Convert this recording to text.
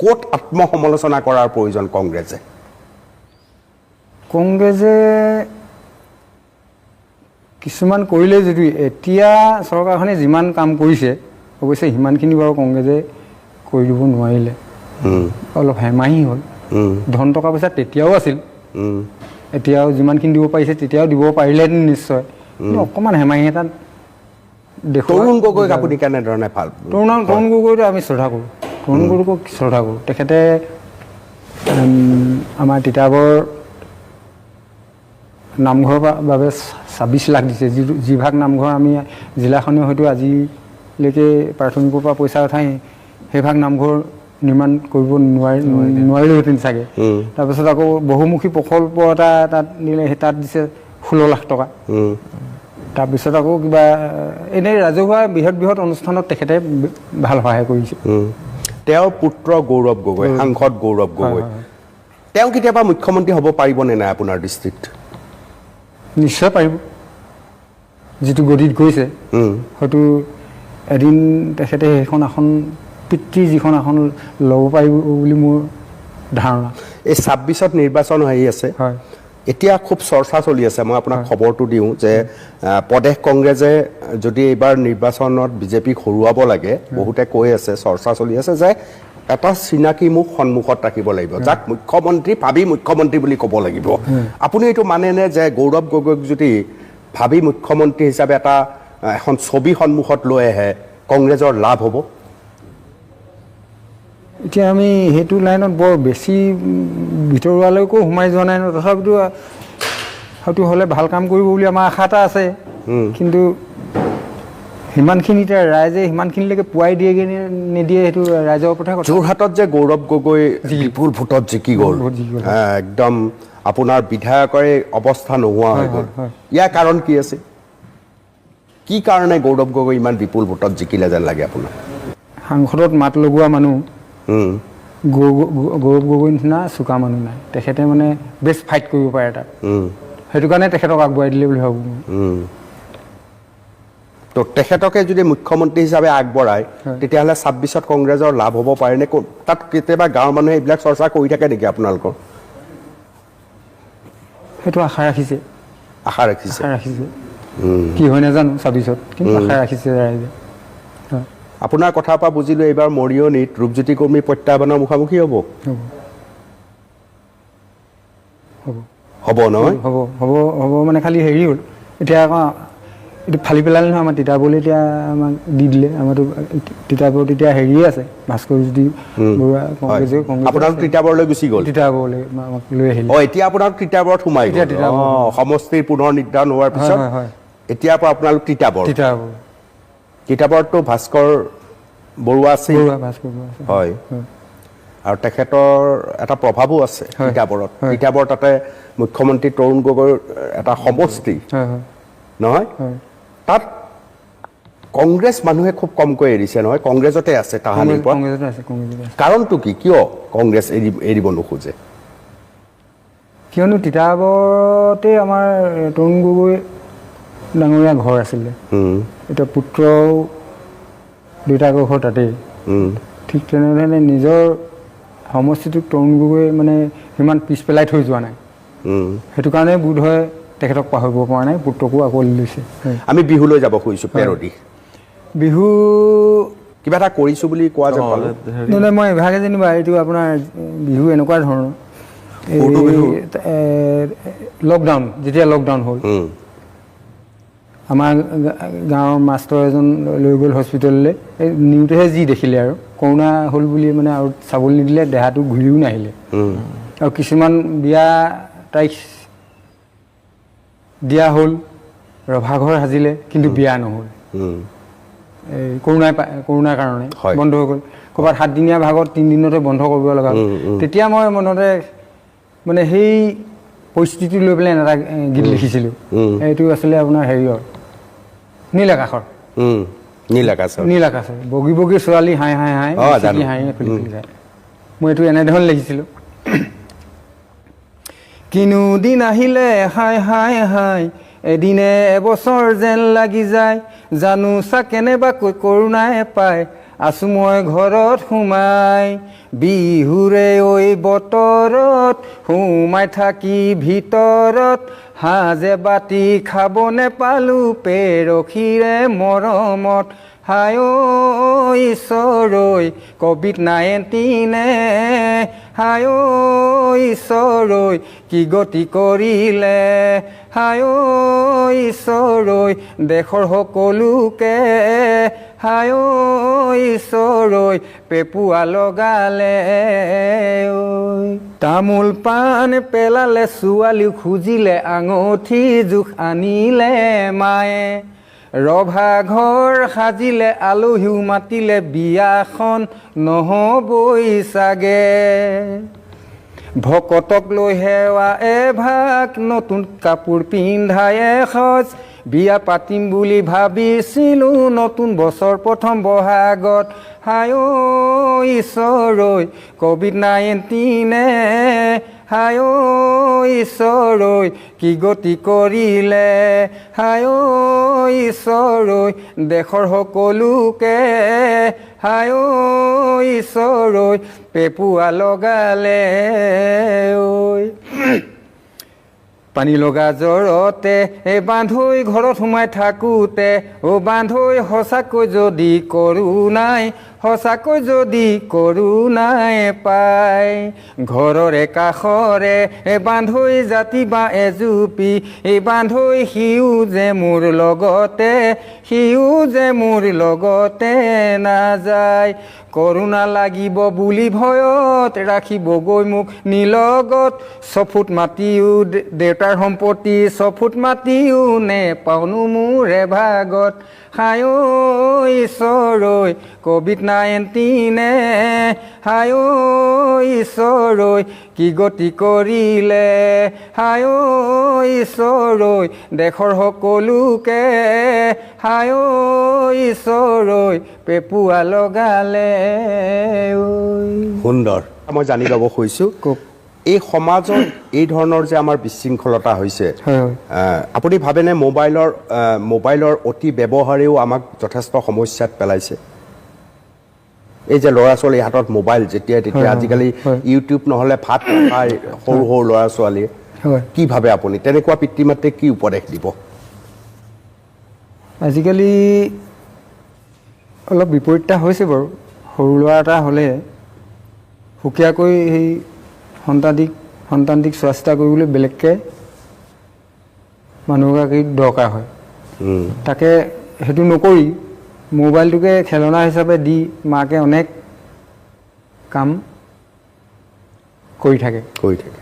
ক'ত আত্মসমালোচনা কৰাৰ প্ৰয়োজন কংগ্ৰেছে? কংগ্ৰেছে কিছুমান কৰিলে যদিও এতিয়া চৰকাৰখনে যিমান কাম কৰিছে অৱশ্যে সিমানখিনি বাৰু কংগ্ৰেছে কৰি দিব নোৱাৰিলে। অলপ হেমাহি হ'ল। ধন টকা পইচা তেতিয়াও আছিল। এতিয়াও যিমানখিনি দিব পাৰিছে তেতিয়াও দিব পাৰিলেহেঁতেন নিশ্চয়। কিন্তু অকণমান হেমাহি এটা দেখুওৱা তৰুণ গগৈক আপুনি কেনেধৰণে ভাল তৰুণ তৰুণ গগৈটো আমি শ্ৰদ্ধা কৰোঁ। তৰুণ গগৈক শ্ৰদ্ধা কৰোঁ তেখেতে আমাৰ তিতাবৰ নামঘৰৰ বাবে ছাব্বিছ লাখ দিছে। যি যিভাগ নামঘৰ আমি জিলাখনে হয়তো আজিলৈকে প্ৰাথমিকৰ পৰা পইচা উঠাই সেইভাগ নামঘৰ নিৰ্মাণ কৰিব নোৱাৰি নোৱাৰিলোহেঁতেন চাগে। তাৰপিছত আকৌ বহুমুখী প্ৰকল্প এটা তাত দিলে সেই তাত দিছে ষোল্ল লাখ টকা। তাৰপিছত আকৌ কিবা এনেই ৰাজহুৱা বৃহৎ বৃহৎ অনুষ্ঠানত তেখেতে ভাল সহায় কৰিছে। তেওঁৰ পুত্ৰ গৌৰৱ গগৈ সাংসদ গৌৰৱ গগৈ। তেওঁ কেতিয়াবা মুখ্যমন্ত্ৰী হ'ব পাৰিবনে নাই আপোনাৰ দৃষ্টিত? নিশ্চয় পাৰিব। যিটো গতিত গৈছে হয়তো এদিন তেখেতে সেইখন আসন পিতৃ যিখন আসন ল'ব পাৰিব বুলি মোৰ ধাৰণা। এই ছাব্বিছত নিৰ্বাচন আহি আছে। হয়। এতিয়া খুব চৰ্চা চলি আছে। মই আপোনাক খবৰটো দিওঁ যে প্ৰদেশ কংগ্ৰেছে যদি এইবাৰ নিৰ্বাচনত বিজেপিক হৰুৱাব লাগে বহুতে কৈ আছে চৰ্চা চলি আছে যে এটা চিনাকি মুখ সন্মুখত ৰাখিব লাগিব যাক মুখ্যমন্ত্ৰী ভাবি মুখ্যমন্ত্ৰী বুলি ক'ব লাগিব। আপুনি এইটো মানেনে যে গৌৰৱ গগৈক যদি ভাবি মুখ্যমন্ত্ৰী হিচাপে এটা এখন ছবি সন্মুখত লৈ আহে কংগ্ৰেছৰ লাভ হ'ব? এতিয়া আমি সেইটো লাইনত বৰ বেছি ভিতৰুৱালৈকো সোমাই যোৱা নাই ন? তথাপিতো হয়তো হ'লে ভালো কাম কৰিব বুলি আমাৰ আশা এটা আছে। কিন্তু সিমানখিনি এতিয়া ৰাইজে সিমানখিনিলৈকে পোৱাই দিয়েগে নিদিয়ে সেইটো ৰাইজৰ ওপৰতহে কথা? যোৰহাটত যে গৌৰৱ গগৈ বিপুল ভোটত জিকি গ'ল একদম আপোনাৰ বিধায়কৰে অৱস্থা নোহোৱা হৈ হয়, গ'ল। ইয়াৰ কাৰণ কি আছে? কি কাৰণে গৌৰৱ গগৈ ইমান বিপুল ভোটত জিকিলে যেন লাগে আপোনাৰ সাংসদত মাত লগোৱা মানুহ। গৌৰৱ গগৈ নিচিনা চোকা মানুহ নাই। তেখেতে মানে বেষ্ট ফাইট কৰিব পাৰে তাত। সেইটো কাৰণে তেখেতক আগুৱাই দিলে বুলি ভাবোঁ তো তেখেতকে যদি মুখ্যমন্ত্ৰী হিচাপে আগবঢ়ায় তেতিয়াহ'লে ছাব্বিছত কংগ্ৰেছৰ লাভ হ'ব পাৰেনে ক'ত? তাত কেতিয়াবা গাঁৱৰ মানুহে এইবিলাক চৰ্চা কৰি থাকে নেকি আপোনালোকৰ? সেইটো আশা ৰাখিছে। আশা ৰাখিছে। আশা ৰাখিছে। কি হয় নাজানো ছাব্বিছত কিন্তু আশা ৰাখিছে ৰাইজে। হয়। আপোনাৰ কথাৰ পৰা বুজিলোঁ এইবাৰ মৰিয়নিত ৰূপজ্যোতি কৰ্মী প্ৰত্যাহ্বানৰ মুখামুখি হ'ব। হ'ব। নহয়? হ'ব হ'ব হ'ব মানে খালি হেৰি হ'ল এতিয়া আকৌ এইটো ফালি পেলালে নহয় আমাৰ তিতাবৰলৈ এতিয়া আমাক দি দিলে আমাৰতো তিতাবৰত এতিয়া হেৰিয়ে আছে ভাস্কৰ জ্যোতি বৰুৱা কংগ্ৰেছে আপোনালোক তিতাবৰলৈ গুচি গ'ল? তিতাবৰলৈ আমাক লৈ আহিলে। অ এতিয়া আপোনালোক তিতাবৰত সোমাই এতিয়া গ'ল তিতাবৰ। সমষ্টিৰ পুনৰ নিৰ্ধাৰণ হোৱাৰ পিছত। এতিয়াৰ পৰা আপোনালোক তিতাবৰ। তিতাবৰ। তিতাবৰততো ভাস্কৰ বৰুৱা আছিল। আছে। হয়। আৰু তেখেতৰ এটা প্ৰভাৱো আছে। তিতাবৰত তিতাবৰ তাতে মুখ্যমন্ত্ৰী তৰুণ গগৈৰ এটা সমষ্টি। হয় হয়। নহয়? তাত কংগ্ৰেছ মানুহে খুব কমকৈ এৰিছে নহয়? কংগ্ৰেছতে আছে তাহানিৰ পৰা। আছে কাৰণটো কি? কিয় কংগ্ৰেছ এৰি এৰিব নোখোজে? কিয়নো তিতাবৰতে আমাৰ তৰুণ গগৈ ডাঙৰীয়া ঘৰ আছিলে। এতিয়া পুত্ৰও দেউতাকৰ ঘৰ তাতেই। ঠিক তেনেধৰণে নিজৰ সমষ্টিটোক তৰুণ গগৈ মানে সিমান পিছ পেলাই থৈ যোৱা নাই। সেইটো কাৰণে বোধ হয় তেখেতক পাহৰিব পৰা নাই পুত্ৰকো আঁকোৱালি লৈছে। আমি বিহুলৈ যাব খুজিছোঁ পেৰদি বিহু কিবা এটা কৰিছোঁ বুলি কোৱা নহ'লে মই এভাগে যেনিবা এইটো আপোনাৰ বিহু এনেকুৱা ধৰণৰ। লকডাউন যেতিয়া লকডাউন হ'ল। আমাৰ গাঁৱৰ মাষ্টৰ এজন লৈ গ'ল হস্পিটেললৈ এই নিওঁতেহে যি দেখিলে আৰু। কৰোণা হ'ল বুলি মানে আৰু চাবলৈ নিদিলে দেহাটো ঘূৰিও নাহিলে। আৰু কিছুমান বিয়া তাৰিখ দিয়া হ'ল ৰভাঘৰ সাজিলে কিন্তু বিয়া নহ'ল। এই কৰোণাই কৰোণাৰ কাৰণে। বন্ধ হৈ গ'ল। ক'ৰবাত সাতদিনীয়া ভাগত তিনিদিনতে বন্ধ কৰিব লগা হ'ল। তেতিয়া মই মনতে মানে সেই পৰিস্থিতি লৈ পেলাই এটা গীত লিখিছিলোঁ। এইটো আছিলে আপোনাৰ হেৰিয়ৰ। নীল আকাশৰ উম। নীল আকাশৰ নীল আকাশৰ বগী বগী ছোৱালী হাই হাই হাই হাঁহি মিচিকি হাঁহি খুলি খুলি যায়। মই এইটো এনেধৰণে লিখিছিলোঁ। কিনো দিন আহিলে হাই হাই হাই এদিনে এবছৰ যেন লাগি যায়। জানো চা কেনেবাকৈ কৰোণাই পায়। আছো মই ঘৰত সোমাই, বিহুৰে ঐ বতৰত সোমাই থাকি ভিতৰত, সাজে বাতি খাব নেপালো পেৰখীৰে মৰমত। হাই ঐ ঈশ্বৰৈ কভিড নাইণ্টিনে। হাই ঐ ঈশ্বৰৈ কি গতি কৰিলে? হাই ঐ ঈশ্বৰৈ দেশৰ সকলোকে ঐ ঈশ্বৰৈ পেপুৱা লগালে ঐ তামোল পাণ পেলালে ছোৱালী খুজিলে, আঙুঠি জোখ আনিলে মায়ে। ৰভা ঘৰ সাজিলে, আলহীও মাতিলে, বিয়াখন নহ'বই চাগে। ভকতক লৈ সেৱা এভাগ নতুন কাপোৰ পিন্ধাই এসজ বিয়া পাতিম বুলি ভাবিছিলোঁ, নতুন বছৰ প্ৰথম বহাগত। ঐ ঈশ্বৰৈ কভিড নাইণ্টিনে ঐ ঈশ্বৰৈ কি গতি কৰিলে? ঐ ঈশ্বৰৈ দেশৰ সকলোকে ঐ ঈশ্বৰৈ পেপুৱা লগালে। ঐ পানী লগা জ্বৰতে এই বান্ধৈ ঘৰত সোমাই থাকোঁতে অ' বান্ধৈ সঁচাকৈ যদি কৰোণাই সঁচাকৈ যদি কৰোণাই পায় ঘৰৰে কাষৰে বান্ধৈ জাতি বা এজুপি, বান্ধৈ সিও যে মোৰ লগতে, সিও যে মোৰ লগতে নাযায়। কৰোণা লাগিব বুলি ভয়ত ৰাখিবগৈ মোক নিলগত। ছফুট মাটিও দেউতাৰ সম্পত্তি ছফুট মাটিও নেপাওনো মোৰ এভাগত হাই ঐ ঈশ্বৰৈ কভিড নাইণ্টিনে ঐ ঈশ্বৰৈ কি গতি কৰিলে? ঐ ঈশ্বৰৈ দেশৰ সকলোকে। ঐ ঈশ্বৰৈ পেপুৱা লগালে সুন্দৰ। মই জানি ল'ব খুজিছোঁ। এই সমাজত এই ধৰণৰ যে আমাৰ বিশৃংখলতা হৈছে হয় হয়। আপুনি ভাবেনে মোবাইলৰ মোবাইলৰ অতি ব্যৱহাৰেও আমাক যথেষ্ট সমস্যাত পেলাইছে? এই যে ল'ৰা ছোৱালীৰ হাতত মোবাইল যেতিয়া তেতিয়া আজিকালি। ইউটিউব নহ'লে ভাত নাখায় সৰু সৰু ল'ৰা ছোৱালীয়ে কি ভাবে আপুনি? তেনেকুৱা পিতৃ মাতৃক কি উপদেশ দিব? আজিকালি অলপ বিপৰীততা হৈছে বাৰু। সৰু ল'ৰা এটা হ'লে সুকীয়াকৈ সেই সন্তানিক সন্তানটিক চোৱা চিতা কৰিবলৈ বেলেগকৈ মানুহ এগৰাকীৰ দৰকাৰ হয়। তাকে সেইটো নকৰি মোবাইলটোকে খেলনা হিচাপে দি মাকে অনেক কাম কৰি থাকে। কৰি থাকে।